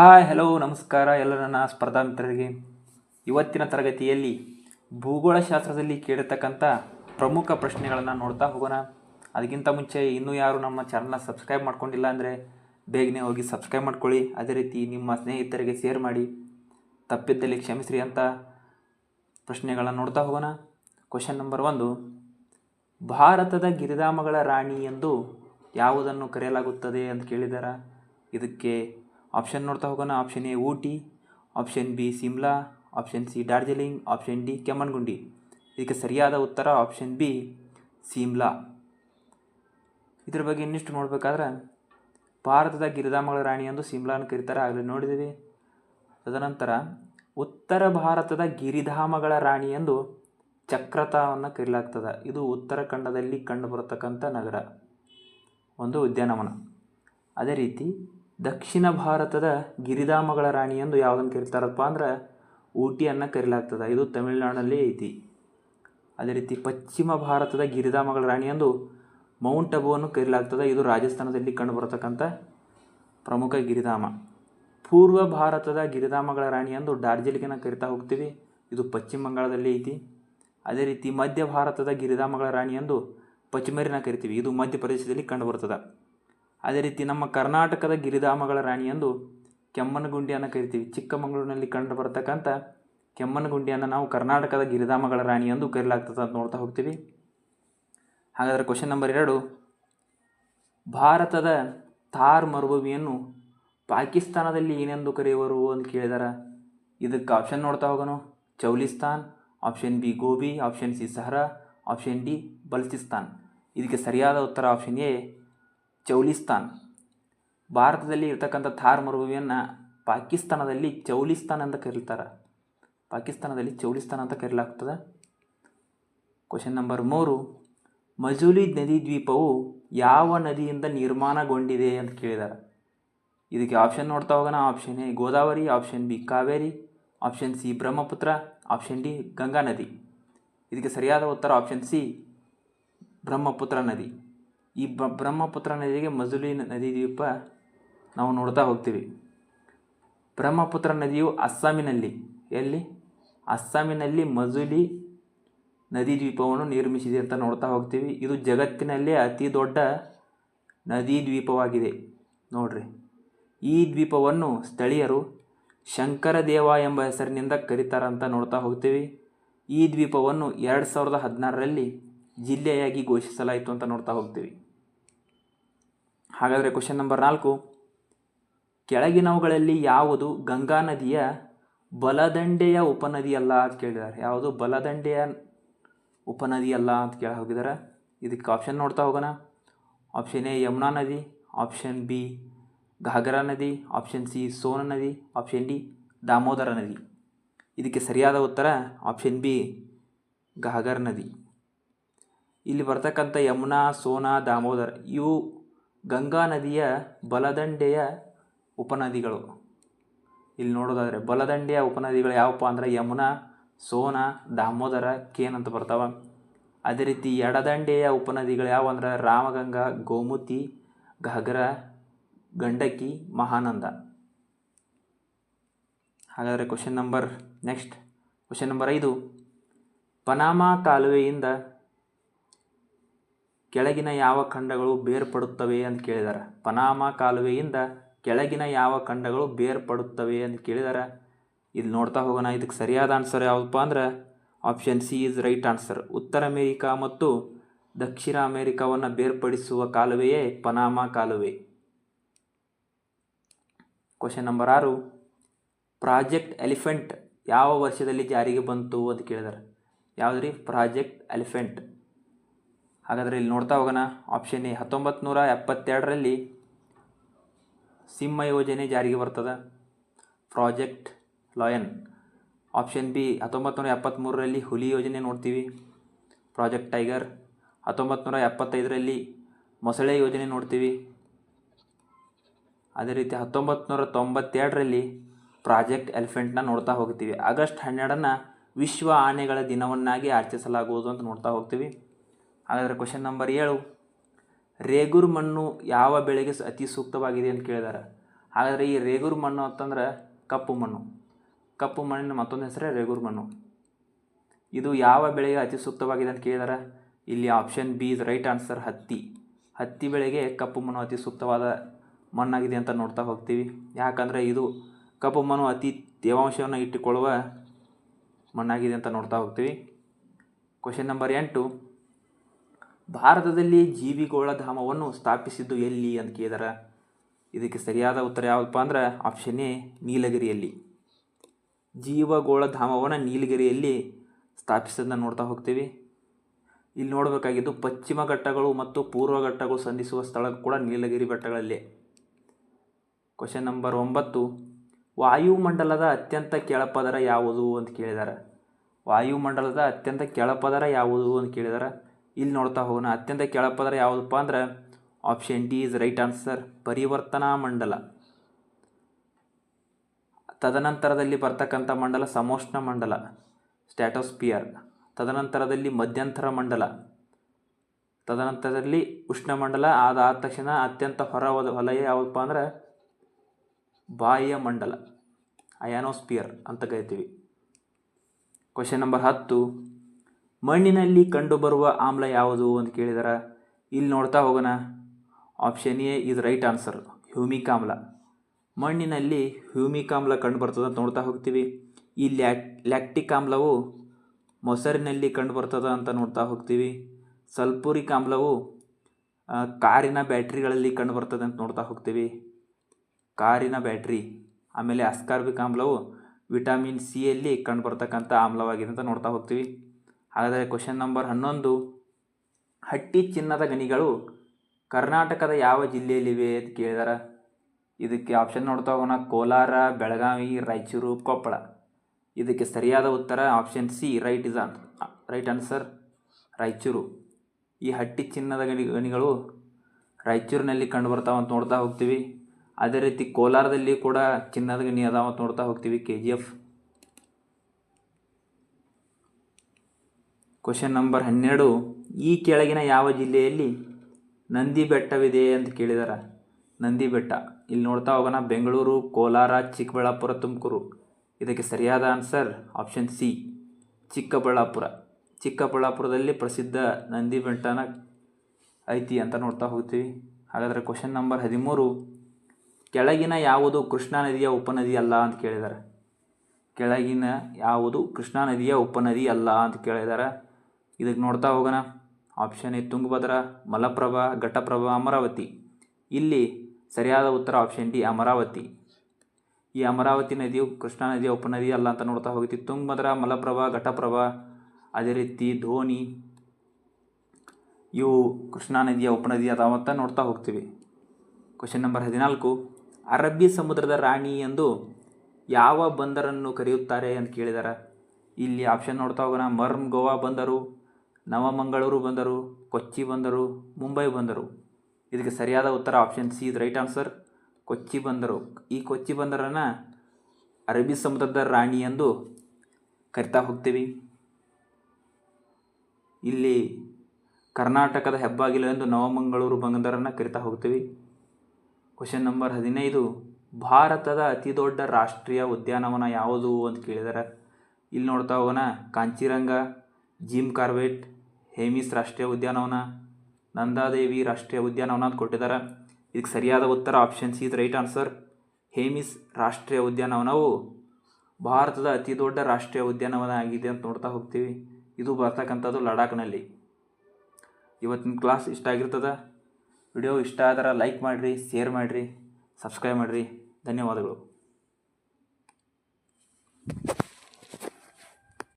Hi hello ನಮಸ್ಕಾರ ಎಲ್ಲ ನನ್ನ ಸ್ಪರ್ಧಾ ಮಿತ್ರರಿಗೆ. ಇವತ್ತಿನ ತರಗತಿಯಲ್ಲಿ ಭೂಗೋಳಶಾಸ್ತ್ರದಲ್ಲಿ ಕೇಳಿರ್ತಕ್ಕಂಥ ಪ್ರಮುಖ ಪ್ರಶ್ನೆಗಳನ್ನು ನೋಡ್ತಾ ಹೋಗೋಣ. ಅದಕ್ಕಿಂತ ಮುಂಚೆ ಇನ್ನೂ ಯಾರು ನಮ್ಮ ಚಾನಲ್ನ ಸಬ್ಸ್ಕ್ರೈಬ್ ಮಾಡ್ಕೊಂಡಿಲ್ಲ ಅಂದರೆ ಬೇಗನೆ ಹೋಗಿ ಸಬ್ಸ್ಕ್ರೈಬ್ ಮಾಡ್ಕೊಳ್ಳಿ. ಅದೇ ರೀತಿ ನಿಮ್ಮ ಸ್ನೇಹಿತರಿಗೆ ಶೇರ್ ಮಾಡಿ. ತಪ್ಪಿದ್ದಲ್ಲಿ ಕ್ಷಮಿಸ್ರಿ ಅಂತ ಪ್ರಶ್ನೆಗಳನ್ನು ನೋಡ್ತಾ ಹೋಗೋಣ. ಕ್ವಶನ್ ನಂಬರ್ ಒಂದು, ಭಾರತದ ಗಿರಿಧಾಮಗಳ ರಾಣಿ ಎಂದು ಯಾವುದನ್ನು ಕರೆಯಲಾಗುತ್ತದೆ ಅಂತ ಕೇಳಿದಾರ? ಇದಕ್ಕೆ ಆಪ್ಷನ್ ನೋಡ್ತಾ ಹೋಗೋಣ. Option A Ooty option B Shimla option C Darjeeling option D Kemmangundi ಇದಕ್ಕೆ ಸರಿಯಾದ ಉತ್ತರ ಆಪ್ಷನ್ ಬಿ ಸಿಮ್ಲಾ ಇದ್ರ ಬಗ್ಗೆ ಇನ್ನಿಷ್ಟು ನೋಡಬೇಕಾದ್ರೆ, ಭಾರತದ ಗಿರಿಧಾಮಗಳ ರಾಣಿ ಎಂದು ಸಿಮ್ಲಾನ ಕರೀತಾರೆ. ಆಗಲೇ ನೋಡಿದ್ದೀವಿ. ತದನಂತರ, ಉತ್ತರ ಭಾರತದ ಗಿರಿಧಾಮಗಳ ರಾಣಿ ಎಂದು ಚಕ್ರತಾವನ್ನು ಕರೆಯಲಾಗ್ತದೆ ಇದು ಉತ್ತರಾಖಂಡದಲ್ಲಿ ಕಂಡುಬರತಕ್ಕಂಥ ನಗರ. ಒಂದು ಉದ್ಯಾನವನ. ಅದೇ ರೀತಿ ದಕ್ಷಿಣ ಭಾರತದ ಗಿರಿಧಾಮಗಳ ರಾಣಿ ಎಂದು ಯಾವುದನ್ನು ಕರೀತಾರಪ್ಪ ಅಂದ್ರೆ ಊಟಿಯನ್ನು ಕರೀಲಾಗ್ತದೆ. ಇದು ತಮಿಳುನಾಡಲ್ಲಿ ಐತಿ. ಅದೇ ರೀತಿ ಪಶ್ಚಿಮ ಭಾರತದ ಗಿರಿಧಾಮಗಳ ರಾಣಿ ಎಂದು ಮೌಂಟ್ ಅಬುವನ್ನು ಕರೀಲಾಗ್ತದೆ. ಇದು ರಾಜಸ್ಥಾನದಲ್ಲಿ ಕಂಡುಬರತಕ್ಕಂಥ ಪ್ರಮುಖ ಗಿರಿಧಾಮ. ಪೂರ್ವ ಭಾರತದ ಗಿರಿಧಾಮಗಳ ರಾಣಿ ಎಂದು ಡಾರ್ಜಿಲಿಂಗನ್ನು ಕರಿತಾ ಹೋಗ್ತೀವಿ. ಇದು ಪಶ್ಚಿಮ ಬಂಗಾಳದಲ್ಲಿ ಐತಿ. ಅದೇ ರೀತಿ ಮಧ್ಯ ಭಾರತದ ಗಿರಿಧಾಮಗಳ ರಾಣಿ ಎಂದು ಪಚ್ಮರಿನ ಕರಿತೀವಿ. ಇದು ಮಧ್ಯಪ್ರದೇಶದಲ್ಲಿ ಕಂಡುಬರುತ್ತದೆ ಅದೇ ರೀತಿ ನಮ್ಮ ಕರ್ನಾಟಕದ ಗಿರಿಧಾಮಗಳ ರಾಣಿ ಎಂದು ಕೆಮ್ಮನಗುಂಡಿಯನ್ನು ಕರಿತೀವಿ. ಚಿಕ್ಕಮಗಳೂರಿನಲ್ಲಿ ಕಂಡುಬರತಕ್ಕಂಥ ಕೆಮ್ಮನಗುಂಡಿಯನ್ನು ನಾವು ಕರ್ನಾಟಕದ ಗಿರಿಧಾಮಗಳ ರಾಣಿ ಎಂದು ಕರೆಯಲಾಗ್ತದೆ ಅಂತ ನೋಡ್ತಾ ಹೋಗ್ತೀವಿ. ಹಾಗಾದರೆ ಕ್ವಶನ್ ನಂಬರ್ ಎರಡು. ಭಾರತದ ಥಾರ್ ಮರುಭೂಮಿಯನ್ನು ಪಾಕಿಸ್ತಾನದಲ್ಲಿ ಏನೆಂದು ಕರೆಯುವರು ಅಂತ ಕೇಳಿದಾರ. ಇದಕ್ಕೆ ಆಪ್ಷನ್ ನೋಡ್ತಾ ಹೋಗೋಣ. Cholistan option B Gobi option C Sahara option D Balochistan ಇದಕ್ಕೆ ಸರಿಯಾದ ಉತ್ತರ ಆಪ್ಷನ್ ಎ ಚೌಲಿಸ್ತಾನ್. ಭಾರತದಲ್ಲಿ ಇರ್ತಕ್ಕಂಥ ಥಾರ್ ಮರುಭೂಮಿಯನ್ನು ಪಾಕಿಸ್ತಾನದಲ್ಲಿ ಚೌಲಿಸ್ತಾನ್ ಅಂತ ಕರೀತಾರೆ. ಪಾಕಿಸ್ತಾನದಲ್ಲಿ ಚೌಲಿಸ್ತಾನ್ ಅಂತ ಕರೀಲಾಗ್ತದೆ? ಕ್ವಶನ್ ನಂಬರ್ ಮೂರು. ಮಜೂಲಿ ನದಿ ದ್ವೀಪವು ಯಾವ ನದಿಯಿಂದ ನಿರ್ಮಾಣಗೊಂಡಿದೆ ಅಂತ ಕೇಳಿದ್ದಾರೆ ಇದಕ್ಕೆ ಆಪ್ಷನ್ ನೋಡ್ತಾ ಹೋಗೋಣ. Option A, Godavari option B, Kaveri option C, Brahmaputra option D, Ganga ನದಿ. ಇದಕ್ಕೆ ಸರಿಯಾದ ಉತ್ತರ ಆಪ್ಷನ್ ಸಿ, ಬ್ರಹ್ಮಪುತ್ರ ನದಿ. ಈ ಬ್ರಹ್ಮಪುತ್ರ ನದಿಗೆ ಮಜುಲಿ ನದಿ ದ್ವೀಪ ನಾವು ನೋಡ್ತಾ ಹೋಗ್ತೀವಿ. ಬ್ರಹ್ಮಪುತ್ರ ನದಿಯು ಅಸ್ಸಾಮಿನಲ್ಲಿ, ಎಲ್ಲಿ? ಅಸ್ಸಾಮಿನಲ್ಲಿ ಮಜುಲಿ ನದಿ ದ್ವೀಪವನ್ನು ನಿರ್ಮಿಸಿದೆ ಅಂತ ನೋಡ್ತಾ ಹೋಗ್ತೀವಿ. ಇದು ಜಗತ್ತಿನಲ್ಲೇ ಅತಿ ದೊಡ್ಡ ನದಿ ದ್ವೀಪವಾಗಿದೆ. ನೋಡ್ರಿ, ಈ ದ್ವೀಪವನ್ನು ಸ್ಥಳೀಯರು ಶಂಕರದೇವ ಎಂಬ ಹೆಸರಿನಿಂದ ಕರೀತಾರಂತ ನೋಡ್ತಾ ಹೋಗ್ತೀವಿ. ಈ ದ್ವೀಪವನ್ನು ಎರಡು ಸಾವಿರದ ಹದಿನಾರರಲ್ಲಿ ಜಿಲ್ಲೆಯಾಗಿ ಘೋಷಿಸಲಾಯಿತು ಅಂತ ನೋಡ್ತಾ ಹೋಗ್ತೀವಿ. ಹಾಗಾದರೆ ಕ್ವಶನ್ ನಂಬರ್ ನಾಲ್ಕು. ಕೆಳಗಿನವುಗಳಲ್ಲಿ ಯಾವುದು ಗಂಗಾ ನದಿಯ ಬಲದಂಡೆಯ ಉಪನದಿಯಲ್ಲ ಅಂತ ಕೇಳಿದ್ದಾರೆ. ಯಾವುದು ಬಲದಂಡೆಯ ಉಪನದಿಯಲ್ಲ ಅಂತ ಕೇಳಿ ಹೋಗಿದ್ದಾರೆ. ಇದಕ್ಕೆ ಆಪ್ಷನ್ ನೋಡ್ತಾ ಹೋಗೋಣ. ಆಪ್ಷನ್ ಎ ಯಮುನಾ ನದಿ ಆಪ್ಷನ್ ಬಿ ಘಾಗರಾ ನದಿ ಆಪ್ಷನ್ ಸಿ ಸೋನ ನದಿ ಆಪ್ಷನ್ ಡಿ ದಾಮೋದರ ನದಿ. ಇದಕ್ಕೆ ಸರಿಯಾದ ಉತ್ತರ ಆಪ್ಷನ್ ಬಿ ಘಾಗರ್ ನದಿ. ಇಲ್ಲಿ ಬರ್ತಕ್ಕಂಥ ಯಮುನಾ, ಸೋನಾ, ದಾಮೋದರ ಇವು ಗಂಗಾ ನದಿಯ ಬಲದಂಡೆಯ ಉಪನದಿಗಳು. ಇಲ್ಲಿ ನೋಡೋದಾದರೆ ಬಲದಂಡೆಯ ಉಪನದಿಗಳು ಯಾವಪ್ಪ ಅಂದ್ರೆ ಯಮುನಾ, ಸೋನಾ, ದಾಮೋದರ, ಕೇನ್ ಅಂತ ಬರ್ತಾವ. ಅದೇ ರೀತಿ ಎಡದಂಡೆಯ ಉಪನದಿಗಳು ಯಾವ ಅಂದ್ರೆ ರಾಮಗಂಗಾ, ಗೋಮುತಿ ಘಗ್ರ ಗಂಡಕಿ, ಮಹಾನಂದ. ಹಾಗಾದರೆ question number next question number ಐದು. ಪನಾಮಾ ಕಾಲುವೆಯಿಂದ ಕೆಳಗಿನ ಯಾವ ಖಂಡಗಳು ಬೇರ್ಪಡುತ್ತವೆ ಅಂತ ಕೇಳಿದಾರೆ. ಪನಾಮಾ ಕಾಲುವೆಯಿಂದ ಕೆಳಗಿನ ಯಾವ ಖಂಡಗಳು ಬೇರ್ಪಡುತ್ತವೆ ಅಂತ ಕೇಳಿದಾರೆ. ಇಲ್ಲಿ ನೋಡ್ತಾ ಹೋಗೋಣ, ಇದಕ್ಕೆ ಸರಿಯಾದ ಆನ್ಸರ್ ಯಾವುದಪ್ಪ ಅಂದ್ರೆ option C is right answer ಉತ್ತರ ಅಮೇರಿಕಾ ಮತ್ತು ದಕ್ಷಿಣ ಅಮೇರಿಕಾವನ್ನು ಬೇರ್ಪಡಿಸುವ ಕಾಲುವೆಯೇ ಪನಾಮಾ ಕಾಲುವೆ. ಕ್ವಶನ್ ನಂಬರ್ ಆರು ಪ್ರಾಜೆಕ್ಟ್ ಎಲಿಫೆಂಟ್ ಯಾವ ವರ್ಷದಲ್ಲಿ ಜಾರಿಗೆ ಬಂತು ಅಂತ ಕೇಳಿದಾರೆ. ಯಾವುದ್ರಿ? ಪ್ರಾಜೆಕ್ಟ್ ಎಲಿಫೆಂಟ್ ಹಾಗಾದರೆ ಇಲ್ಲಿ ನೋಡ್ತಾ ಹೋಗೋಣ. ಆಪ್ಷನ್ ಎ ಹತ್ತೊಂಬತ್ತು ನೂರ ಎಪ್ಪತ್ತೆರಡರಲ್ಲಿ ಸಿಂಹ ಯೋಜನೆ ಜಾರಿಗೆ ಬರ್ತದೆ. ಪ್ರಾಜೆಕ್ಟ್ ಲಾಯನ್ ಆಪ್ಷನ್ ಬಿ ಹತ್ತೊಂಬತ್ತು ನೂರ ಎಪ್ಪತ್ತ್ಮೂರರಲ್ಲಿ ಹುಲಿ ಯೋಜನೆ ನೋಡ್ತೀವಿ. ಪ್ರಾಜೆಕ್ಟ್ ಟೈಗರ್ ಹತ್ತೊಂಬತ್ತು ನೂರ ಎಪ್ಪತ್ತೈದರಲ್ಲಿ ಮೊಸಳೆ ಯೋಜನೆ ನೋಡ್ತೀವಿ. ಅದೇ ರೀತಿ ಹತ್ತೊಂಬತ್ತು ನೂರ ತೊಂಬತ್ತೆರಡರಲ್ಲಿ ಪ್ರಾಜೆಕ್ಟ್ ಎಲಿಫೆಂಟ್ನ ನೋಡ್ತಾ ಹೋಗ್ತೀವಿ. ಆಗಸ್ಟ್ ಹನ್ನೆರಡನ್ನು ವಿಶ್ವ ಆನೆಗಳ ದಿನವನ್ನಾಗಿ ಆಚರಿಸಲಾಗುವುದು ಅಂತ ನೋಡ್ತಾ ಹೋಗ್ತೀವಿ. ಹಾಗಾದರೆ ಕ್ವಶನ್ ನಂಬರ್ ಏಳು. ರೇಗುರ್ ಮಣ್ಣು ಯಾವ ಬೆಳೆಗೆ ಅತಿ ಸೂಕ್ತವಾಗಿದೆ ಅಂತ ಕೇಳಿದ್ದಾರೆ ಹಾಗಾದರೆ ಈ ರೇಗೂರ್ ಮಣ್ಣು ಅಂತಂದ್ರೆ ಕಪ್ಪು ಮಣ್ಣು. ಕಪ್ಪು ಮಣ್ಣಿನ ಮತ್ತೊಂದು ಹೆಸರೇ ರೇಗೂರ್ ಮಣ್ಣು. ಇದು ಯಾವ ಬೆಳೆಗೆ ಅತಿ ಸೂಕ್ತವಾಗಿದೆ ಅಂತ ಕೇಳಿದಾರೆ. ಇಲ್ಲಿ option B is right answer ಹತ್ತಿ. ಹತ್ತಿ ಬೆಳೆಗೆ ಕಪ್ಪು ಮಣ್ಣು ಅತಿ ಸೂಕ್ತವಾದ ಮಣ್ಣಾಗಿದೆ ಅಂತ ನೋಡ್ತಾ ಹೋಗ್ತೀವಿ. ಯಾಕಂದರೆ ಇದು ಕಪ್ಪು ಮಣ್ಣು ಅತಿ ತೇವಾಂಶವನ್ನು ಇಟ್ಟುಕೊಳ್ಳುವ ಮಣ್ಣಾಗಿದೆ ಅಂತ ನೋಡ್ತಾ ಹೋಗ್ತೀವಿ. ಕ್ವಶನ್ ನಂಬರ್ ಎಂಟು. ಭಾರತದಲ್ಲಿ ಜೀವಿಗೋಳ ಧಾಮವನ್ನು ಸ್ಥಾಪಿಸಿದ್ದು ಎಲ್ಲಿ ಅಂತ ಕೇಳಿದಾರ? ಇದಕ್ಕೆ ಸರಿಯಾದ ಉತ್ತರ ಯಾವುದಪ್ಪ ಅಂದ್ರೆ ಆಪ್ಷನ್ ಎ, ನೀಲಗಿರಿಯಲ್ಲಿ. ಜೀವಗೋಳ ಧಾಮವನ್ನು ನೀಲಗಿರಿಯಲ್ಲಿ ಸ್ಥಾಪಿಸೋದನ್ನ ನೋಡ್ತಾ ಹೋಗ್ತೀವಿ. ಇಲ್ಲಿ ನೋಡಬೇಕಾಗಿದ್ದು ಪಶ್ಚಿಮ ಘಟ್ಟಗಳು ಮತ್ತು ಪೂರ್ವ ಘಟ್ಟಗಳು ಸಂಧಿಸುವ ಸ್ಥಳ ಕೂಡ ನೀಲಗಿರಿ ಬೆಟ್ಟಗಳಲ್ಲಿ. ಕ್ವಶನ್ ನಂಬರ್ ಒಂಬತ್ತು. ವಾಯುಮಂಡಲದ ಅತ್ಯಂತ ಕೆಳಪದರ ಯಾವುದು ಅಂತ ಕೇಳಿದ್ದಾರೆ ವಾಯುಮಂಡಲದ ಅತ್ಯಂತ ಕೆಳಪದರ ಯಾವುದು ಅಂತ ಕೇಳಿದ್ದಾರೆ ಇಲ್ಲಿ ನೋಡ್ತಾ ಹೋಗೋಣ. ಅತ್ಯಂತ ಕೆಳಪದರ ಯಾವುದಪ್ಪ ಅಂದ್ರೆ option D is right answer ಪರಿವರ್ತನಾ ಮಂಡಲ. ತದನಂತರದಲ್ಲಿ ಬರ್ತಕ್ಕಂಥ ಮಂಡಲ ಸಮೋಷ್ಣ ಮಂಡಲ ಸ್ಟ್ಯಾಟೋಸ್ಪಿಯರ್ ತದನಂತರದಲ್ಲಿ ಮಧ್ಯಂತರ ಮಂಡಲ, ತದನಂತರದಲ್ಲಿ ಉಷ್ಣಮಂಡಲ ಅದಾದ ತಕ್ಷಣ ಅತ್ಯಂತ ಹೊರ ವಲ- ವಲಯ ಯಾವುದಪ್ಪ ಅಂದ್ರೆ ಬಾಹ್ಯ ಮಂಡಲ ಅಯಾನೋಸ್ಪಿಯರ್ ಅಂತ ಕರಿತೀವಿ. ಕ್ವಶನ್ ನಂಬರ್ ಹತ್ತು. ಮಣ್ಣಿನಲ್ಲಿ ಕಂಡುಬರುವ ಆಮ್ಲ ಯಾವುದು ಅಂತ ಕೇಳಿದಾರೆ? ಇಲ್ಲಿ ನೋಡ್ತಾ ಹೋಗೋಣ. Option A is right answer, humic ಆಮ್ಲ. ಮಣ್ಣಿನಲ್ಲಿ ಹ್ಯೂಮಿಕ್ ಆಮ್ಲ ಕಂಡು ಬರ್ತದೆ ಅಂತ ನೋಡ್ತಾ ಹೋಗ್ತೀವಿ. ಈ ಲ್ಯಾಕ್, ಲ್ಯಾಕ್ಟಿಕ್ ಆಮ್ಲವು ಮೊಸರಿನಲ್ಲಿ ಕಂಡು ಬರ್ತದೆ ಅಂತ ನೋಡ್ತಾ ಹೋಗ್ತೀವಿ. ಸಲ್ಫೂರಿಕ್ ಆಮ್ಲವು ಕಾರಿನ ಬ್ಯಾಟ್ರಿಗಳಲ್ಲಿ ಕಂಡು ಬರ್ತದೆ ಅಂತ ನೋಡ್ತಾ ಹೋಗ್ತೀವಿ. ಕಾರಿನ ಬ್ಯಾಟ್ರಿ, ಆಮೇಲೆ ಅಸ್ಕಾರ್ಬಿಕ್ ಆಮ್ಲವು ವಿಟಮಿನ್ ಸಿಯಲ್ಲಿ ಕಂಡು ಬರ್ತಕ್ಕಂಥ ಆಮ್ಲವಾಗಿದೆ ಅಂತ ನೋಡ್ತಾ ಹೋಗ್ತೀವಿ. ಹಾಗಾದರೆ ಕ್ವಶನ್ ನಂಬರ್ ಹನ್ನೊಂದು, ಹಟ್ಟಿ ಚಿನ್ನದ ಗಣಿಗಳು ಕರ್ನಾಟಕದ ಯಾವ ಜಿಲ್ಲೆಯಲ್ಲಿವೆ ಅಂತ ಕೇಳಿದಾರೆ? ಇದಕ್ಕೆ ಆಪ್ಷನ್ ನೋಡ್ತಾ ಹೋಗೋಣ. ಕೋಲಾರ, ಬೆಳಗಾವಿ, ರಾಯಚೂರು, ಕೊಪ್ಪಳ. ಇದಕ್ಕೆ ಸರಿಯಾದ ಉತ್ತರ option C right is on right answer Raichur. ಈ ಹಟ್ಟಿ ಚಿನ್ನದ ಗಣಿ ಗಣಿಗಳು ರಾಯಚೂರಿನಲ್ಲಿ ಕಂಡು ಬರ್ತಾವ ಅಂತ ನೋಡ್ತಾ ಹೋಗ್ತೀವಿ. ಅದೇ ರೀತಿ ಕೋಲಾರದಲ್ಲಿ ಕೂಡ ಚಿನ್ನದ ಗಣಿ ಅದಾವ ಅಂತ ನೋಡ್ತಾ ಹೋಗ್ತೀವಿ. K G F question number ಹನ್ನೆರಡು, ಈ ಕೆಳಗಿನ ಯಾವ ಜಿಲ್ಲೆಯಲ್ಲಿ ನಂದಿ ಬೆಟ್ಟವಿದೆ ಅಂತ ಕೇಳಿದಾರೆ? ನಂದಿ ಬೆಟ್ಟ. ಇಲ್ಲಿ ನೋಡ್ತಾ ಹೋಗೋಣ. ಬೆಂಗಳೂರು, ಕೋಲಾರ, ಚಿಕ್ಕಬಳ್ಳಾಪುರ, ತುಮಕೂರು. ಇದಕ್ಕೆ ಸರಿಯಾದ ಆನ್ಸರ್ ಆಪ್ಷನ್ ಸಿ ಚಿಕ್ಕಬಳ್ಳಾಪುರ. ಚಿಕ್ಕಬಳ್ಳಾಪುರದಲ್ಲಿ ಪ್ರಸಿದ್ಧ ನಂದಿ ಬೆಟ್ಟನ ಐತಿ ಅಂತ ನೋಡ್ತಾ ಹೋಗ್ತೀವಿ. ಹಾಗಾದರೆ ಕ್ವಶನ್ ನಂಬರ್ ಹದಿಮೂರು, ಕೆಳಗಿನ ಯಾವುದು ಕೃಷ್ಣಾ ನದಿಯ ಉಪನದಿ ಅಲ್ಲ ಅಂತ ಕೇಳಿದ್ದಾರೆ ಕೆಳಗಿನ ಯಾವುದು ಕೃಷ್ಣಾ ನದಿಯ ಉಪನದಿ ಅಲ್ಲ ಅಂತ ಕೇಳಿದ್ದಾರೆ ಇದಕ್ಕೆ ನೋಡ್ತಾ ಹೋಗೋಣ. Option A Tungabhadra, Malaprabha Ghataprabha Amaravati. ಇಲ್ಲಿ ಸರಿಯಾದ ಉತ್ತರ ಆಪ್ಷನ್ ಡಿ, ಅಮರಾವತಿ. ಈ ಅಮರಾವತಿ ನದಿಯು ಕೃಷ್ಣಾ ನದಿಯ ಉಪನದಿ ಅಲ್ಲ ಅಂತ ನೋಡ್ತಾ ಹೋಗ್ತೀವಿ ತುಂಗಭದ್ರಾ, ಮಲಪ್ರಭಾ ಘಟಪ್ರಭಾ ಅದೇ ರೀತಿ ಧೋನಿ, ಇವು ಕೃಷ್ಣಾ ನದಿಯ ಉಪನದಿ ಅದಾವ ಅಂತ ನೋಡ್ತಾ ಹೋಗ್ತೀವಿ. ಕ್ವಶನ್ ನಂಬರ್ ಹದಿನಾಲ್ಕು. ಅರಬ್ಬಿ ಸಮುದ್ರದ ರಾಣಿ ಎಂದು ಯಾವ ಬಂದರನ್ನು ಕರೆಯುತ್ತಾರೆ ಅಂತ ಕೇಳಿದಾರೆ? ಇಲ್ಲಿ ಆಪ್ಷನ್ ನೋಡ್ತಾ ಹೋಗೋಣ. ಮರ್ಮ್ ಗೋವಾ ಬಂದರು. ನವಮಂಗಳೂರು ಬಂದರು, ಕೊಚ್ಚಿ ಬಂದರು, ಮುಂಬೈ ಬಂದರು. ಇದಕ್ಕೆ ಸರಿಯಾದ ಉತ್ತರ ಆಪ್ಷನ್ ಸಿ ಇದು ರೈಟ್ ಆನ್ಸರ್ ಕೊಚ್ಚಿ ಬಂದರು. ಈ ಕೊಚ್ಚಿ ಬಂದರನ್ನು ಅರಬ್ಬಿ ಸಮುದ್ರದ ರಾಣಿ ಎಂದು ಕರಿತಾ ಹೋಗ್ತೀವಿ. ಇಲ್ಲಿ ಕರ್ನಾಟಕದ ಹೆಬ್ಬಾಗಿಲು ಎಂದು ನವಮಂಗಳೂರು ಬಂದರನ್ನು ಕರಿತಾ ಹೋಗ್ತೀವಿ. ಕ್ವಶನ್ ನಂಬರ್ ಹದಿನೈದು. ಭಾರತದ ಅತಿ ದೊಡ್ಡ ರಾಷ್ಟ್ರೀಯ ಉದ್ಯಾನವನ ಯಾವುದು ಅಂತ ಕೇಳಿದ್ದಾರೆ ಇಲ್ಲಿ ನೋಡ್ತಾ ಹೋಗೋಣ. ಕಾಂಚಿರಂಗ, ಜಿಮ್ ಕಾರ್ಬೆಟ್ ಹೇಮಿಸ್ ರಾಷ್ಟ್ರೀಯ ಉದ್ಯಾನವನ, ನಂದಾದೇವಿ ರಾಷ್ಟ್ರೀಯ ಉದ್ಯಾನವನ ಅಂತ ಕೊಟ್ಟಿದ್ದಾರೆ. ಇದಕ್ಕೆ ಸರಿಯಾದ ಉತ್ತರ option C right answer Hemis ರಾಷ್ಟ್ರೀಯ ಉದ್ಯಾನವನವು ಭಾರತದ ಅತಿ ದೊಡ್ಡ ರಾಷ್ಟ್ರೀಯ ಉದ್ಯಾನವನ ಆಗಿದೆ ಅಂತ ನೋಡ್ತಾ ಹೋಗ್ತೀವಿ. ಇದು ಬರ್ತಕ್ಕಂಥದ್ದು ಲಡಾಖ್ನಲ್ಲಿ. ಇವತ್ತಿನ ಕ್ಲಾಸ್ ಇಷ್ಟ ಆಗಿರ್ತದ. ವಿಡಿಯೋ ಇಷ್ಟ ಆದರೆ ಲೈಕ್ ಮಾಡಿರಿ ಶೇರ್ ಮಾಡಿರಿ ಸಬ್ಸ್ಕ್ರೈಬ್ ಮಾಡಿರಿ. ಧನ್ಯವಾದಗಳು.